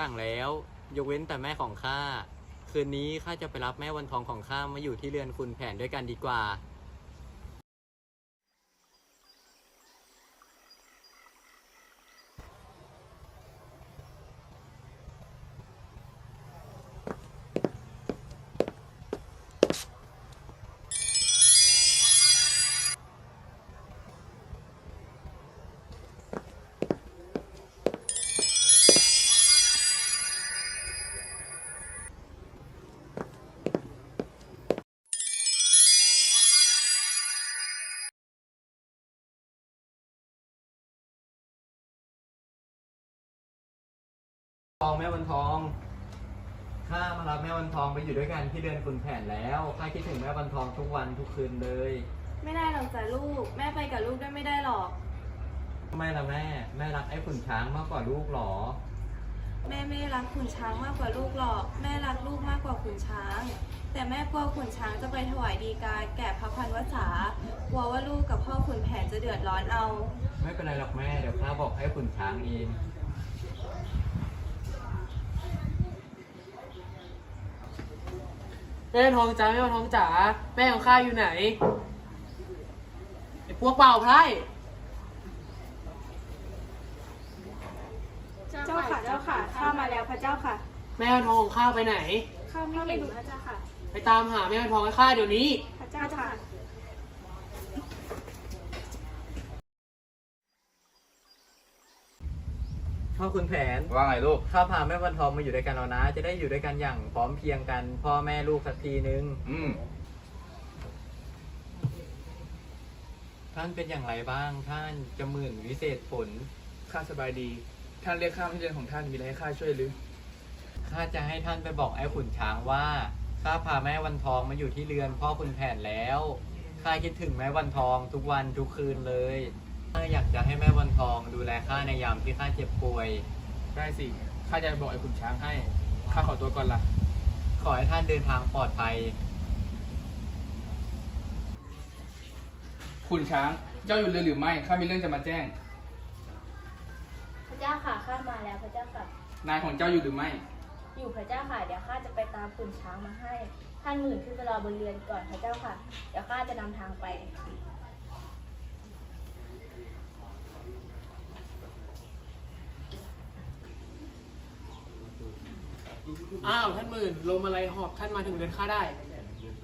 อย่างแล้ว ยกเว้นแต่แม่ของข้า คืนนี้ข้าจะไปรับแม่วันทองของข้ามาอยู่ที่เรือนคุณแผนด้วยกันดีกว่า องแม่วันทอง ข้ามารับแม่วันทองไปอยู่ด้วยกันที่เดือนคุณแผนแล้วข้าคิดถึงแม่วันทองทุกวันทุกคืนเลย ไม่ได้หรอกจ้ะลูก แม่ไปกับลูกด้วยไม่ได้หรอก ทำไมล่ะแม่ แม่รักไอ้ขุนช้างมากกว่าลูกหรอ แม่ไม่ได้รักขุนช้างมากกว่าลูกหรอก แม่รักลูกมากกว่าขุนช้าง แต่แม่กลัวขุนช้างจะไปถวายดีกาแก่พระพันวษากลัวว่าลูกกับพ่อขุนแผนจะเดือดร้อนเอา ไม่เป็นไรหรอกแม่ เดี๋ยวข้าบอกให้ขุนช้างเอง แม่ทองจ๋าแม่ทองจ๋าแม่ของข้าอยู่ไหนไอ้พวกเปล่าไพร่เจ้าค่ะ เจ้าค่ะ ข้ามาแล้วพระเจ้าค่ะ แม่ทองของข้าไปไหน ข้าไม่เห็นพระเจ้าค่ะ ไปตามหาแม่ทองให้ข้าเดี๋ยวนี้ พระเจ้าค่ะ พ่อขุนแผนว่าไงลูก ข้าพาแม่วันทองมาอยู่ด้วยกันแล้วนะ จะได้อยู่ด้วยกันอย่างพร้อมเพรียงกัน พ่อแม่ลูกสักทีนึง อืม ท่านเป็นอย่างไรบ้าง ท่านจะหมื่นวิเศษผล ข้าสบายดี ท่านเรียกข้ามาที่เรือนของท่านมีอะไรให้ข้าช่วยหรือ ข้าจะให้ท่านไปบอกไอ้ขุนช้างว่า ข้าพาแม่วันทองมาอยู่ที่เรือนพ่อขุนแผนแล้ว ข้าคิดถึงแม่วันทองทุกวันทุกคืนเลย ข้าอยากจะให้แม่วันทองดูแลข้าในยามที่ข้าเจ็บป่วย ได้สิ ข้าจะบอกไอ้ขุนช้างให้ ข้าขอตัวก่อนละ ขอให้ท่านเดินทางปลอดภัย ขุนช้าง เจ้าอยู่เรือหรือไม่ ข้ามีเรื่องจะมาแจ้ง พระเจ้าค่ะข้ามาแล้วพระเจ้าค่ะ นายของเจ้าอยู่หรือไม่ อยู่พระเจ้าค่ะ เดี๋ยวข้าจะไปตามขุนช้างมาให้ ท่านหมื่นขึ้นไปรอบนเรือนก่อนพระเจ้าค่ะ เดี๋ยวข้าจะนำทางไป อ้าวท่านหมื่นลมอะไรหอบท่านมาถึงเรือนข้าได้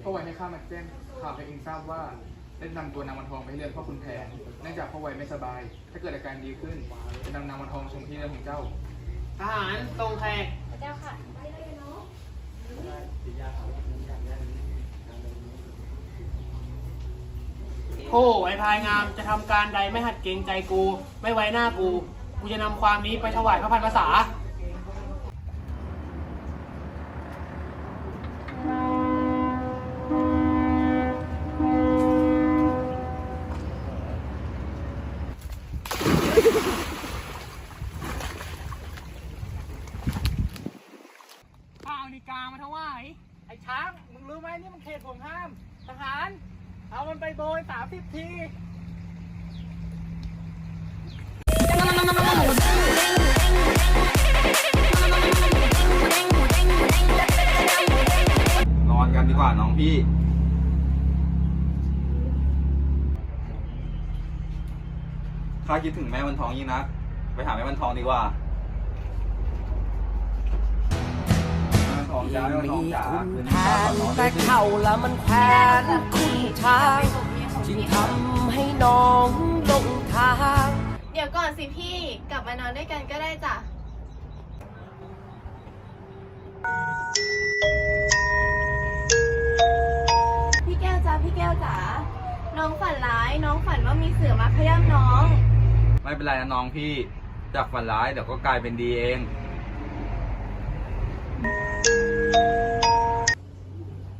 พ่อไวให้ข้ามาแจ้งข่าวให้เองทราบว่าได้นำตัวนางวันทองไปให้เรือนพ่อคุณแผนเนื่องจากพ่อไวไม่สบาย ถ้าเกิดอาการดีขึ้นจะนำนางวันทองส่งที่เรือนของเจ้า ทหารทรงแขกพระเจ้าค่ะโอ้ไอ้พายงามจะทำการใดไม่หัดเกรงใจกู ไม่ไว้หน้ากู กูจะนำความนี้ไปถวายพระพันภาษา ข้าเอานิกามาถวายไอ้ช้างมึงรู้ไหมนี่มันเขตห่วงห้าม ทหาร เอามันไปโบยสามสิบทีนอนกันดีกว่าน้องพี่ ข้าคิดถึงแม่วันทองยิ่งนัก ไปหาแม่วันทองดีกว่า ม่วันทองจ้าแม่วันทองจ๋าคืนนี้ข้าขอนอนด้แต่วยสิเข่าละมันแขวนคุณช้างจึงทำให้น้องหลงทาง เดี๋ยวก่อนสิพี่กลับมานอนด้วยกันก็ได้จ้ะ พี่แก้วจ้าพี่แก้วจ๋าน้องฝันร้าย น้องฝันว่ามีเสือมาขย้ำน้อง ไม่เป็นไรนะน้องพี่ จากฝันร้ายเดี๋ยวก็กลายเป็นดีเอง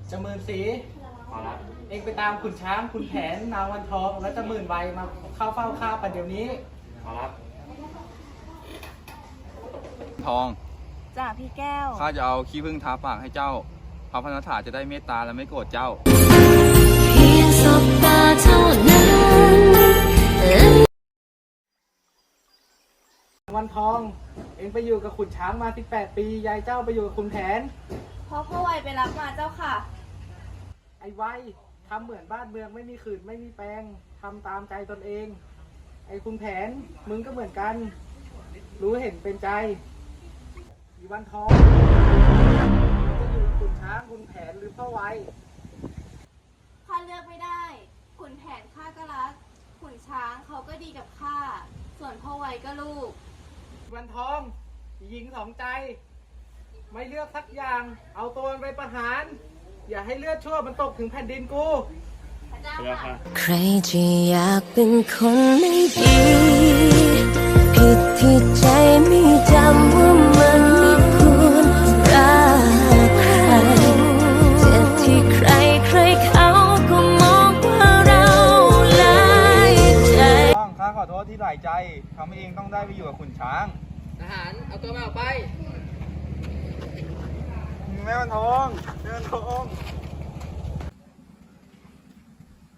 จะหมื่นสีเองไปตามขุนช้างขุนแผนนางวันทองและจะหมื่นใบมาเข้าเฝ้าข้าปัดเดี๋ยวนี้ทอง จ้าพี่แก้ว ข้าจะเอาขี้ผึ้งทาปากให้เจ้า พระพันธถาจะได้เมตตาและไม่โกรธเจ้า เพียงสบตาเท่านั้นวันทอง เองไปอยู่กับขุนช้างมา 18 ปี ยายเจ้าไปอยู่กับขุนแผน เพราะพ่อไวไปรับมาเจ้าค่ะ ไอ้ไว้ทำเหมือนบ้านเมืองไม่มีขืนไม่มีแปลงทำตามใจตนเอง ไอ้คุณแผนมึงก็เหมือนกัน รู้เห็นเป็นใจอีวันทองจะอยู่กับคุณช้างคุณแผนหรือพ่อไวข้าเลือกไม่ได้ขุนแผนข้าก็รักขุนช้างเขาก็ดีกับข้าส่วนพ่อไวก็ลูกอีวันทองหญิงสองใจ ไม่เลือกสักอย่าง เอาตัวมันไปประหาร อย่าให้เลือดชั่วมันตกถึงแผ่นดินกูใครจะอยากเป็นคนไม่ดี ผิดที่ใจไม่จำว่ามันไม่ควรรักใครเจ็บที่ใครใครเขาก็มองว่าเราหลายใจ ต้องข้าขอโทษที่หลายใจทำให้เองต้องได้ไปอยู่กับขุนช้าง ทหาร เอาตัวมาออกไป แม่วันทองแม่วันทอง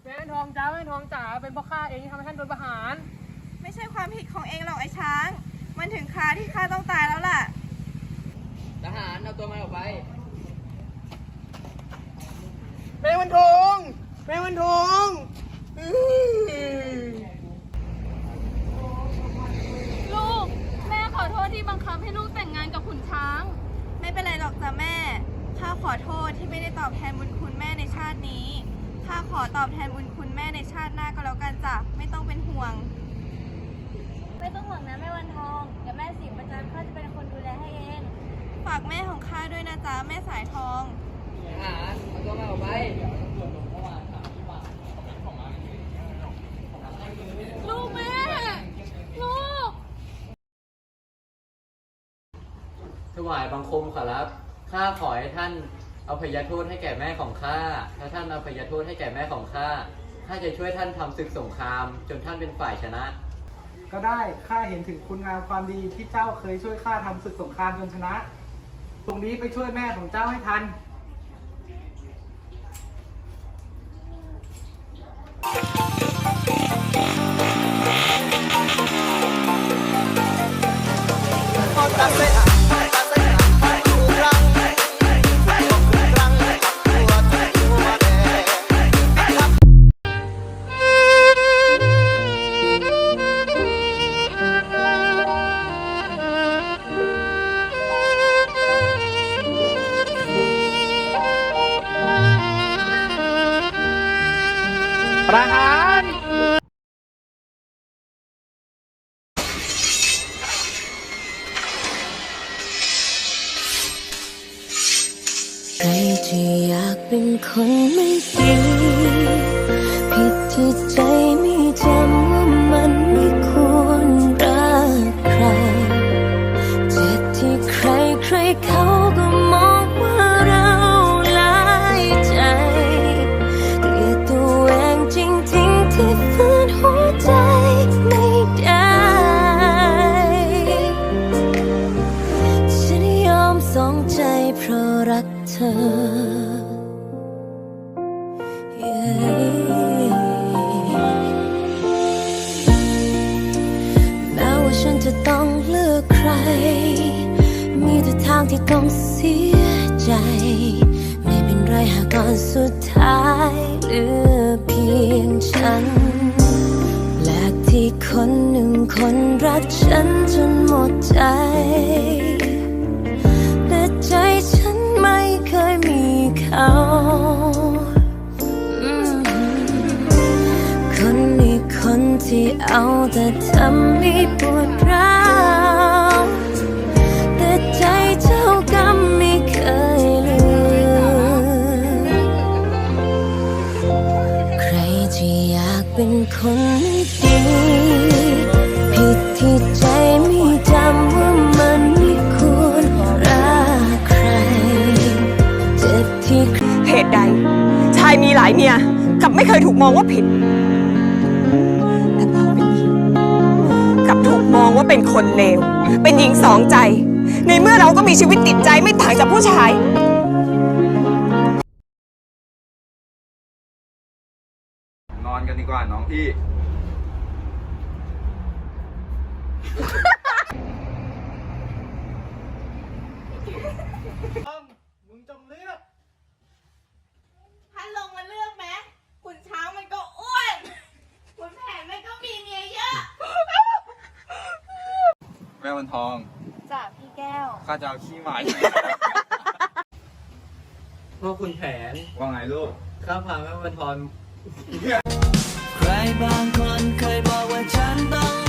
แม่ทองจ้าแม่ทองจ๋าเป็นพ่อข้าเองที่ทำให้ท่านโดนประหาร ไม่ใช่ความผิดของเองหรอกไอ้ช้าง มันถึงคราที่ข้าต้องตายแล้วล่ะ ทหารเอาตัวมาออกไป แม่วันทองแม่วันทองอื้อลูก แม่ขอโทษที่บังคับให้ลูกแต่งงานกับขุนช้าง อโทษที่ไม่ได้ตอบแทนบุญคุณแม่ในชาตินี้ ข้าขอตอบแทนบุญคุณแม่ในชาติหน้าก็แล้วกันจ้ะ ไม่ต้องเป็นห่วง ไม่ต้องห่วงนะแม่วันทองเดี๋ยวแม่สีประจันข้าจะเป็นคนดูแลให้เอง ฝากแม่ของข้าด้วยนะจ๊ะแม่สายทองทหารเอาตัวมาออกไปลูกแม่ ลูก ถวายบังคมขอรับ ข้าขอให้ท่านเอาพยโทษให้แก่แม่ของข้าถ้าท่านเอาพยโทษให้แก่แม่ของข้าข้าจะช่วยท่านทำศึกสงคราม จนท่านเป็นฝ่ายชนะ ก็ได้ข้าเห็นถึงคุณงามความดีที่เจ้าเคยช่วยข้าทำศึกสงครามจนชนะ ตรงนี้ไปช่วยแม่ของเจ้าให้ทันประ ใครจะอยากเป็นคนไม่ดี ผิดที่ใจไม่จำ ที่ต้องเสียใจ ไม่เป็นไรหากก่อนสุดท้ายเหลือเพียงฉันแปลกที่คนหนึ่งคนรักฉันจนหมดใจ แต่ใจฉันไม่เคยมีเขาคนนี้คนที่เอาแต่ทำให้ปวดายมีหลายเมียกลับไม่เคยถูกมองว่าผิด แต่เราเป็นหญิงกลับถูกมองว่าเป็นคนเลว เป็นหญิงสองใจ ในเมื่อเราก็มีชีวิตติดใจไม่ต่างจากผู้ชายนอนกันดีกว่าน้องพี่ต้องมึงจงเลือก ท่านลงมาเลือกไหมขุนช้างมันก็อ้วนขุนแผนมันก็มีเมียเยอะ แม่ วันทองจ้ะพี่แก้ว ข้าจะเอาขี้หมา พ่อคุณแผน ว่าไงลูก ข้าพาแม่วันทองใครบางคนเคยบอกว่าฉันต้อง